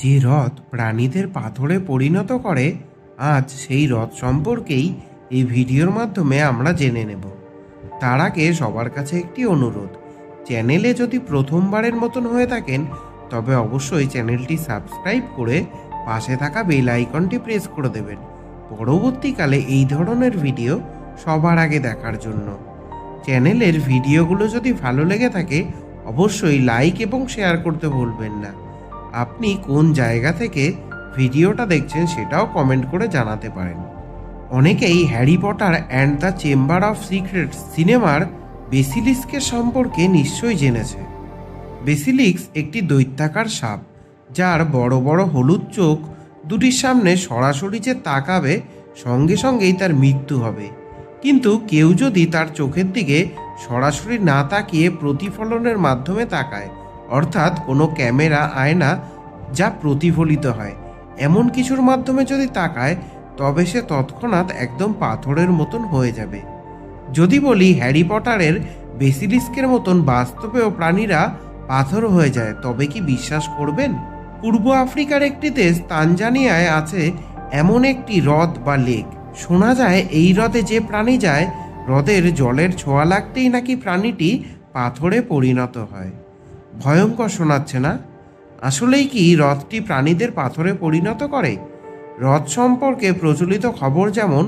যে হ্রদ প্রাণীদের পাথরে পরিণত করে, আজ সেই হ্রদ সম্পর্কেই এই ভিডিওর মাধ্যমে আমরা জেনে নেব। তার আগে সবার কাছে একটি অনুরোধ, চ্যানেলে যদি প্রথমবারের মতন হয়ে থাকেন, তবে অবশ্যই চ্যানেলটি সাবস্ক্রাইব করে পাশে থাকা বেল আইকনটি প্রেস করে দেবেন। পরবর্তীকালে এই ধরনের ভিডিও সবার আগে দেখার জন্য। চ্যানেলের ভিডিওগুলো যদি ভালো লেগে থাকে, অবশ্যই লাইক এবং শেয়ার করতে ভুলবেন না। আপনি কোন জায়গা থেকে ভিডিওটা দেখছেন সেটাও কমেন্ট করে জানাতে পারেন। অনেকেই Harry Potter and the chamber of secret সিনেমার বেসিলিস্কের সম্পর্কে নিশ্চয়ই জেনেছে। বেসিলিক্স একটি দৈত্যাকার সাপ, যার বড় বড় হলুদ চোখ দুটির সামনে সরাসরি যে তাকাবে, সঙ্গে সঙ্গেই তার মৃত্যু হবে। কিন্তু কেউ যদি তার চোখের দিকে সরাসরি না তাকিয়ে প্রতিফলনের মাধ্যমে তাকায়, অর্থাৎ কোনো ক্যামেরা, আয়না যা প্রতিফলিত হয়। এমন কিছুর মাধ্যমে যদি তাকায়, তবে সে তৎক্ষণাৎ একদম পাথরের মতন হয়ে যাবে। যদি বলি হ্যারি পটারের বেসিলিস্কের মতন বাস্তবেও প্রাণীরা পাথর হয়ে যায়, তবে কি বিশ্বাস করবেন? পূর্ব আফ্রিকার একটি দেশ তানজানিয়ায় আছে এমন একটি হ্রদ বা লেক। শোনা যায় এই হ্রদে যে প্রাণী যায়, হ্রদের জলের ছোঁয়া লাগতেই নাকি প্রাণীটি পাথরে পরিণত হয়। ভয়ঙ্কর শোনাচ্ছে না? আসলেই কি হ্রদটি প্রাণীদের পাথরে পরিণত করে? হ্রদ সম্পর্কে প্রচলিত খবর যেমন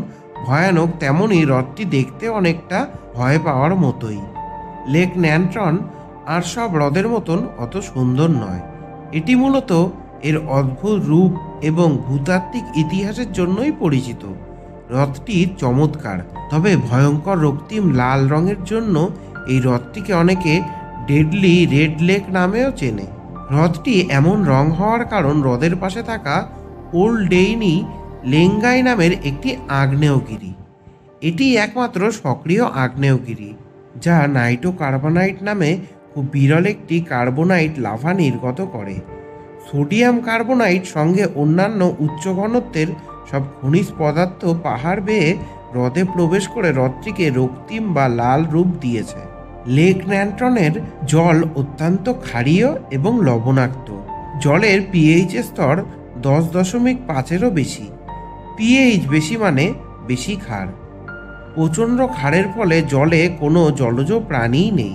ভয়ানক তেমনই হ্রদটি দেখতে অনেকটা ভয় পাওয়ার মতোই। লেক ন্যান্ট্রন আর সব হ্রদের মতন অত সুন্দর নয়। এটি মূলত এর অদ্ভুত রূপ এবং ভূতাত্ত্বিক ইতিহাসের জন্যই পরিচিত। হ্রদটি চমৎকার, তবে ভয়ঙ্কর রক্তিম লাল রঙের জন্য এই হ্রদটিকে অনেকে ডেডলি রেড লেক নামেও চেনে। হ্রদটি এমন রং হওয়ার কারণ হ্রদের পাশে থাকা ওল্ড ডেইনি লেঙ্গাই নামের একটি আগ্নেয়গিরি। এটি একমাত্র সক্রিয় আগ্নেয়গিরি, যা নাইটো কার্বনাইট নামে খুব বিরল একটি কার্বোনাইট লাভা নির্গত করে। সোডিয়াম কার্বোনাইট সঙ্গে অন্যান্য উচ্চ ঘনত্বের সব খনিজ পদার্থ পাহাড় বেয়ে হ্রদে প্রবেশ করে হ্রদটিকে রক্তিম বা লাল রূপ দিয়েছে। লেক ন্যান্টনের জল অত্যন্ত ক্ষারীয় এবং লবণাক্ত। জলের পিএইচ স্তর দশ দশমিক পাঁচেরও বেশি। পিএইচ বেশি মানে বেশি ক্ষার। প্রচণ্ড ক্ষারের ফলে জলে কোনো জলজ প্রাণীই নেই।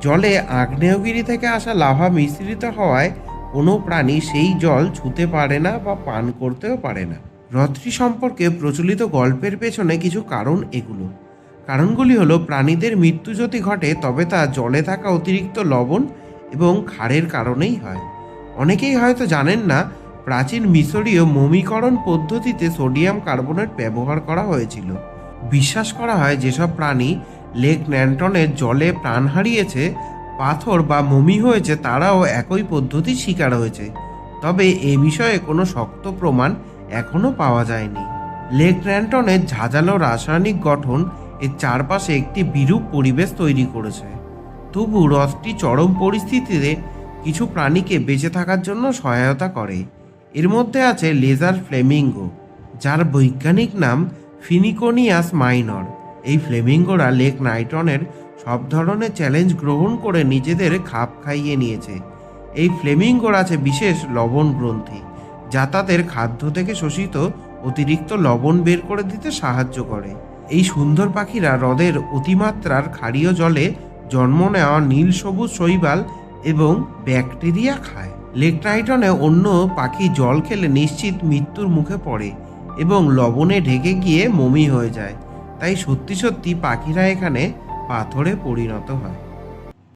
জলে আগ্নেয়গিরি থেকে আসা লাভা মিশ্রিত হওয়ায় কোনো প্রাণী সেই জল ছুতে পারে না বা পান করতেও পারে না। হ্রদটি সম্পর্কে প্রচলিত গল্পের পেছনে কিছু কারণ এগুলো। কারণগুলি হলো, প্রাণীদের মৃত্যু যদি ঘটে, তবে তা জলে থাকা অতিরিক্ত লবণ এবং ক্ষারের কারণেই হয়। অনেকেই হয়তো জানেন না, প্রাচীন মিশরীয় মমিকরণ পদ্ধতিতে সোডিয়াম কার্বনেট ব্যবহার করা হয়েছিল। বিশ্বাস করা হয়, যেসব প্রাণী লেক ন্যান্টনের জলে প্রাণ হারিয়েছে, পাথর বা মমি হয়েছে, তারাও একই পদ্ধতির শিকার হয়েছে। তবে এ বিষয়ে কোনো শক্ত প্রমাণ এখনও পাওয়া যায়নি। লেক ন্যান্টনের ঝাঁঝালো রাসায়নিক গঠন এর চারপাশে একটি বিরূপ পরিবেশ তৈরি করেছে। তবু হ্রদটি চরম পরিস্থিতিতে কিছু প্রাণীকে বেঁচে থাকার জন্য সহায়তা করে। এর মধ্যে আছে লেজার ফ্লেমিঙ্গো, যার বৈজ্ঞানিক নাম ফিনিকোনিয়াস মাইনর। এই ফ্লেমিঙ্গোরা লেক নাইটনের সব ধরনের চ্যালেঞ্জ গ্রহণ করে নিজেদের খাপ খাইয়ে নিয়েছে। এই ফ্লেমিঙ্গোর আছে বিশেষ লবণ গ্রন্থি, যা তাদের খাদ্য থেকে শোষিত অতিরিক্ত লবণ বের করে দিতে সাহায্য করে। এই সুন্দর পাখিরা হ্রদের অতিমাত্রার ক্ষারীয় জলে জন্ম নেওয়া নীল সবুজ শৈবাল এবং ব্যাকটেরিয়া খায়। লেকট্রাইটনে অন্য পাখি জল খেলে নিশ্চিত মৃত্যুর মুখে পড়ে এবং লবণে ঢেকে গিয়ে মমি হয়ে যায়। তাই সত্যি সত্যি পাখিরা এখানে পাথরে পরিণত হয়।